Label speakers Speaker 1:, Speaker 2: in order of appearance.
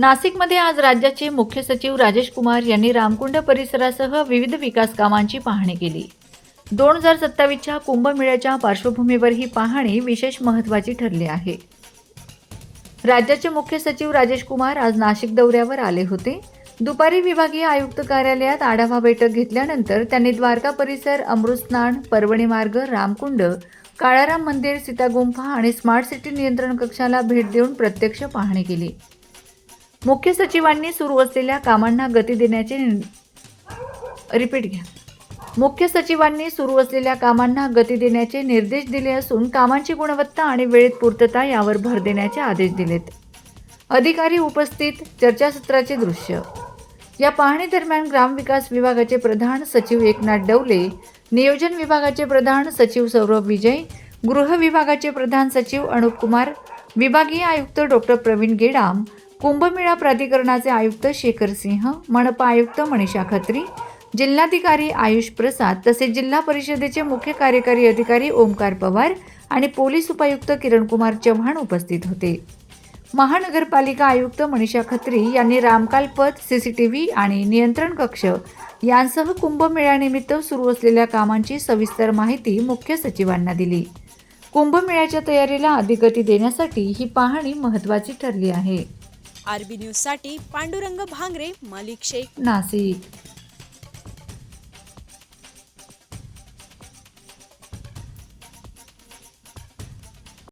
Speaker 1: नाशिकमध्ये आज राज्याचे मुख्य सचिव राजेश कुमार यांनी रामकुंड परिसरासह विविध विकास कामांची पाहणी केली. दोन हजार सत्तावीसच्या कुंभमेळ्याच्या पार्श्वभूमीवर ही पाहणी विशेष महत्त्वाची ठरली आहे. राज्याचे मुख्य सचिव राजेश कुमार आज नाशिक दौऱ्यावर आले होते. दुपारी विभागीय आयुक्त कार्यालयात आढावा बैठक घेतल्यानंतर त्यांनी द्वारका परिसर अमृतस्नान परवणी मार्ग रामकुंड काळाराम मंदिर सीतागुंफा आणि स्मार्ट सिटी नियंत्रण कक्षाला भेट देऊन प्रत्यक्ष पाहणी केली. मुख्य सचिवांनी सुरू असलेल्या कामांना गती देण्याचे रिपीट घ्या. मुख्य सचिवांनी सुरू असलेल्या कामांना गती देण्याचे निर्देश दिले असून कामांची गुणवत्ता आणि वेळेत पूर्तता यावर भर देण्याचे आदेश दिलेत. अधिकारी उपस्थित चर्चासत्राचे दृश्य. या पाहणी दरम्यान ग्रामविकास विभागाचे प्रधान सचिव एकनाथ डवले नियोजन विभागाचे प्रधान सचिव सौरभ विजय गृह विभागाचे प्रधान सचिव अनुप कुमार विभागीय आयुक्त डॉक्टर प्रवीण गेडाम कुंभमेळा प्राधिकरणाचे आयुक्त शेखर सिंह मनपा आयुक्त मनीषा खत्री जिल्हाधिकारी आयुष प्रसाद तसेच जिल्हा परिषदेचे मुख्य कार्यकारी अधिकारी ओमकार पवार आणि पोलीस उपायुक्त किरणकुमार चव्हाण उपस्थित होते. महानगरपालिका आयुक्त मनीषा खत्री यांनी रामकाल पथ व्ही आणि नियंत्रण कक्ष यांसह कुंभमेळ्यानिमित्त सुरू असलेल्या कामांची सविस्तर माहिती मुख्य सचिवांना दिली. कुंभमेळ्याच्या तयारीला अधिक गती देण्यासाठी ही पाहणी महत्त्वाची ठरली आहे.
Speaker 2: आरबी न्यूजसाठी पांडुरंग भांगरे मालिक शेख.
Speaker 1: नाशिक.